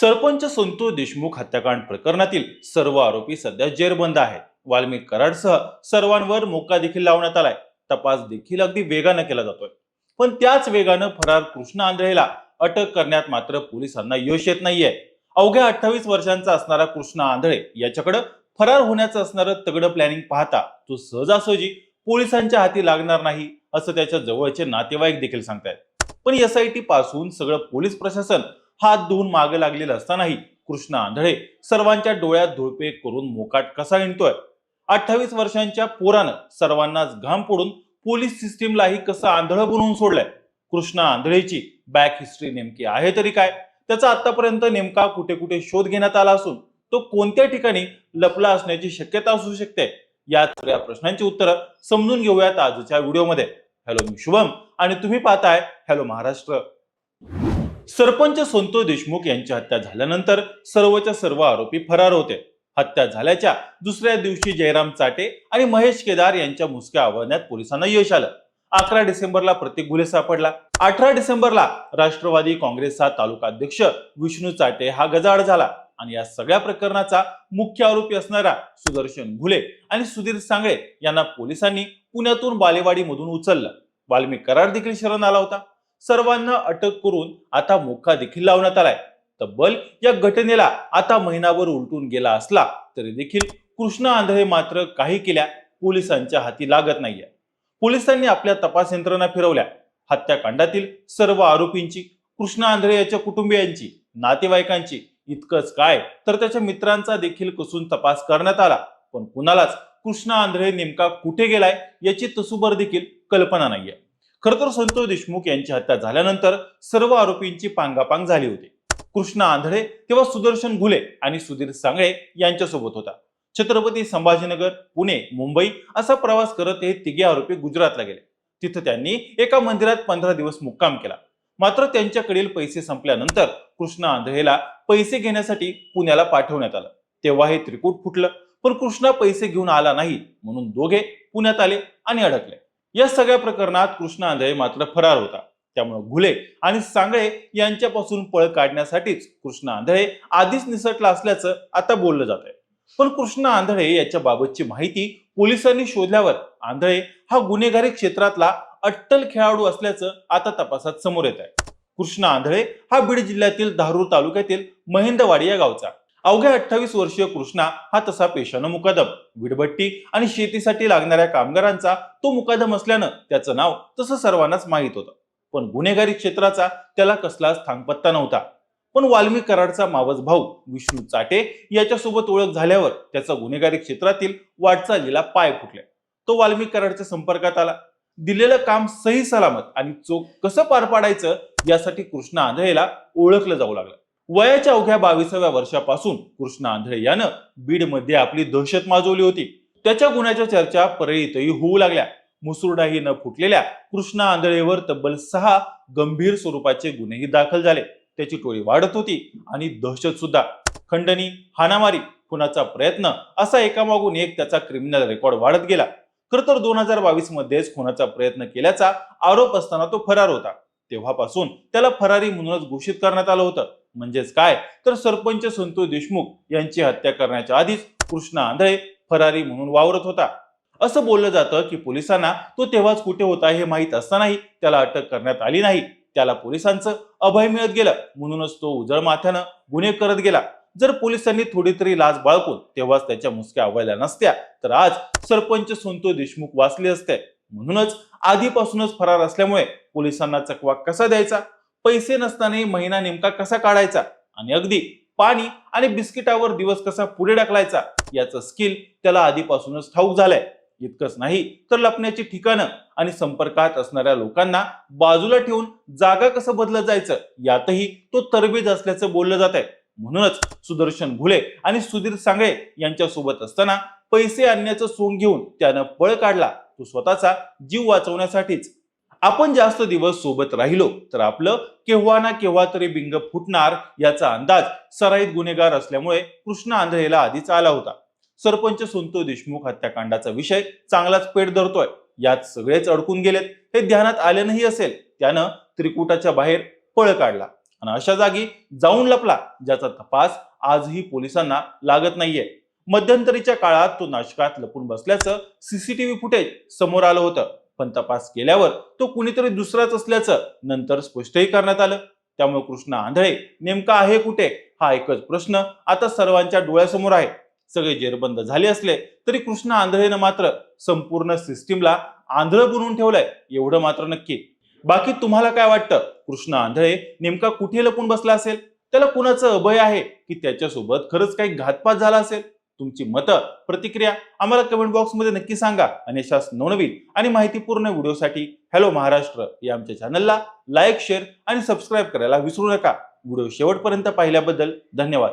सरपंच संतोष देशमुख हत्याकांड प्रकरणातील सर्व आरोपी सध्या जेरबंद आहेत. वाल्मिक कराडसह सर्वांवर मोका देखील लावण्यात आलाय. तपास देखील अगदी वेगानं केला जातोय. पण त्याच वेगानं फरार कृष्ण आंधळेला अटक करण्यात मात्र पोलिसांना यश येत नाहीये. अवघ्या अठ्ठावीस वर्षांचा असणारा कृष्ण आंधळे याच्याकडं फरार होण्याचं असणारं तगडं प्लॅनिंग पाहता तो सहजासहजी पोलिसांच्या हाती लागणार नाही असं त्याच्या जवळचे नातेवाईक देखील सांगतायत. पण एस आय टी पासून सगळं पोलीस प्रशासन हात धुवून मागे लागलेला असतानाही कृष्ण आंधळे सर्वांच्या डोळ्यात धुळपे करून मोकाट कसा हिंडतोय? अठ्ठावीस वर्षांच्या पोरानं सर्वांनाच घाम पडून पोलीस सिस्टीमलाही कसं आंधळ बनवून सोडलंय? कृष्णा आंधळेची बॅक हिस्ट्री नेमकी आहे तरी काय? त्याचा आतापर्यंत नेमका कुठे कुठे शोध घेण्यात आला असून तो कोणत्या ठिकाणी लपला असण्याची शक्यता असू शकते? या सगळ्या प्रश्नांची उत्तरं समजून घेऊयात आजच्या व्हिडिओमध्ये. हॅलो मी शुभम आणि तुम्ही पाहताय हॅलो महाराष्ट्र. सरपंच संतोष देशमुख यांची हत्या झाल्यानंतर सर्वच्या सर्व आरोपी फरार होते. हत्या झाल्याच्या दुसऱ्या दिवशी जयराम चाटे आणि महेश केदार यांच्या मुसक्या आवळण्यात पोलिसांना यश आलं. अकरा डिसेंबरला प्रतीक गुले सापडला अठरा डिसेंबरला राष्ट्रवादी काँग्रेसचा तालुका अध्यक्ष विष्णू चाटे हा गजाड झाला आणि या सगळ्या प्रकरणाचा मुख्य आरोपी असणारा सुदर्शन घुले आणि सुधीर सांगळे यांना पोलिसांनी पुण्यातून बालेवाडीमधून उचललं. वाल्मिक करार देखील शरण आला होता. सर्वांना अटक करून आता मोका देखील लावण्यात आलाय. तब्बल या घटनेला आता महिनाभर उलटून गेला असला तरी देखील कृष्ण आंधळे मात्र काही केल्या पोलिसांच्या हाती लागत नाहीये. पोलिसांनी आपल्या तपास यंत्रणा फिरवल्या. हत्याकांडातील सर्व आरोपींची कृष्ण आंधळे याच्या कुटुंबियांची नातेवाईकांची इतकंच काय तर त्याच्या मित्रांचा देखील कसून तपास करण्यात आला. पण कुणालाच कृष्णा आंधळे नेमका कुठे गेलाय याची तसुबर देखील कल्पना नाहीये. खर तर संतोष देशमुख यांची हत्या झाल्यानंतर सर्व आरोपींची पांगापांग झाली होती. कृष्ण आंधळे तेव्हा सुदर्शन घुले आणि सुधीर सांगळे यांच्यासोबत होता. छत्रपती संभाजीनगर पुणे मुंबई असा प्रवास करत हे तिघे आरोपी गुजरातला गेले. तिथं त्यांनी एका मंदिरात पंधरा दिवस मुक्काम केला. मात्र त्यांच्याकडील पैसे संपल्यानंतर कृष्ण आंधळेला पैसे घेण्यासाठी पुण्याला पाठवण्यात आलं. तेव्हा हे त्रिकूट फुटलं पण कृष्णा पैसे घेऊन आला नाही म्हणून दोघे पुण्यात आले आणि अडकले. या सगळ्या प्रकरणात कृष्ण आंधळे मात्र फरार होता. त्यामुळे घुले आणि सांगळे यांच्यापासून पळ काढण्यासाठीच कृष्ण आंधळे आधीच निसटला असल्याचं आता बोललं जात आहे पण कृष्ण आंधळे याच्या बाबतची माहिती पोलिसांनी शोधल्यावर आंधळे हा गुन्हेगारी क्षेत्रातला अट्टल खेळाडू असल्याचं आता तपासात समोर येत आहे कृष्ण आंधळे हा बीड जिल्ह्यातील धारूर तालुक्यातील महेंदवाडी या गावचा. अवघ्या अठ्ठावीस वर्षीय कृष्णा हा तसा पेशानं मुकादम. विडबट्टी आणि शेतीसाठी लागणाऱ्या कामगारांचा तो मुकादम असल्यानं त्याचं नाव तसं सर्वांनाच माहीत होतं. पण गुन्हेगारी क्षेत्राचा त्याला कसलाच थांगपत्ता नव्हता. पण वाल्मी कराडचा मावस भाऊ विष्णू चाटे याच्यासोबत ओळख झाल्यावर त्याचा गुन्हेगारी क्षेत्रातील वाटचालीला पाय फुटले. तो वाल्मी कराडच्या संपर्कात आला. दिलेलं काम सही सलामत आणि चोख कसं पार पाडायचं यासाठी कृष्णा आंधळेला ओळखलं जाऊ लागलं. वयाच्या अवघ्या बावीसाव्या वर्षापासून कृष्ण आंधळे यानं बीडमध्ये आपली दहशत माजवली होती. त्याच्या गुन्ह्याच्या चर्चा परळीतही होऊ लागल्या. मुसुरडाही न फुटलेल्या कृष्ण आंधळेवर तब्बल सहा गंभीर स्वरूपाचे गुन्हेही दाखल झाले. त्याची टोळी वाढत होती आणि दहशत सुद्धा. खंडणी हाणामारी खुनाचा प्रयत्न असा एकामागून एक त्याचा क्रिमिनल रेकॉर्ड वाढत गेला. खर तर दोन हजार बावीस मध्येच खुनाचा प्रयत्न केल्याचा आरोप असताना तो फरार होता. तेव्हापासून त्याला फरारी म्हणूनच घोषित करण्यात आलं होतं. म्हणजेच काय? तर सरपंच संतोष देशमुख यांची हत्या करण्याच्या आधीच कृष्ण आंधळे फरारी म्हणून वावरत होता. असं बोललं जातं की पोलिसांना तो तेव्हाच कुठे होता हे माहीत असतानाही त्याला अटक करण्यात आली नाही. त्याला पोलिसांचं अभय मिळत गेलं. म्हणूनच तो उजळ माथ्यानं गुन्हे करत गेला. जर पोलिसांनी थोडी तरी लाज बाळगून तेव्हाच त्याच्या मुसक्या आवळल्या नसत्या तर आज सरपंच संतोष देशमुख वाचले असते. म्हणूनच आधीपासूनच फरार असल्यामुळे पोलिसांना चकवा कसा द्यायचा? पैसे नसतानाही महिना नेमका कसा काढायचा? आणि अगदी पाणी आणि बिस्किटावर दिवस कसा पुढे ढकलायचा? याचं स्किल त्याला आधीपासूनच ठाऊक झालंय. इतकंच नाही तर लपण्याची ठिकाणं आणि संपर्कात असणाऱ्या लोकांना बाजूला ठेवून जागा कसं बदलत जायचं? यातही तो तरबेज असल्याचं बोललं जात आहे. म्हणूनच सुदर्शन घुले आणि सुधीर सांगळे यांच्यासोबत असताना पैसे आणण्याचं सोंग घेऊन त्यानं पळ काढला. तो स्वतःचा जीव वाचवण्यासाठीच. आपण जास्त दिवस सोबत राहिलो तर आपलं केव्हा ना केव्हा तरी बिंग फुटणार याचा अंदाज सराईत गुन्हेगार असल्यामुळे कृष्ण आंधळेला आधीच आला होता. सरपंच संतोष देशमुख हत्याकांडाचा विषय चांगलाच पेट धरतोय. यात सगळेच अडकून गेलेत. हे ध्यानात आले नाही असेल त्यानं त्रिकुटाच्या बाहेर पळ काढला आणि अशा जागी जाऊन लपला ज्याचा तपास आजही पोलिसांना लागत नाहीये. मध्यंतरीच्या काळात तो नाशकात लपून बसल्याचं सीसीटीव्ही फुटेज समोर आलं होतं. पण तपास केल्यावर तो कुणीतरी दुसराच असल्याचं नंतर स्पष्टही करण्यात आलं. त्यामुळे कृष्णा आंधळे नेमका आहे कुठे? हा एकच प्रश्न आता सर्वांच्या डोळ्यासमोर आहे. सगळे जेरबंद झाले असले तरी कृष्णा आंधळेनं मात्र संपूर्ण सिस्टीमला आंधळ बनवून ठेवलंय एवढं मात्र नक्की. बाकी तुम्हाला काय वाटतं? कृष्णा आंधळे नेमका कुठे लपून बसला असेल? त्याला कुणाचं अभय आहे की त्याच्यासोबत खरंच काही घातपात झाला असेल? तुमची मतं प्रतिक्रिया आम्हाला कमेंट बॉक्समध्ये नक्की सांगा आणि अशाच नवनवीन आणि माहितीपूर्ण व्हिडिओसाठी हॅलो महाराष्ट्र या आमच्या चॅनलला लाईक शेअर आणि सबस्क्राईब करायला विसरू नका. व्हिडिओ शेवटपर्यंत पाहिल्याबद्दल धन्यवाद.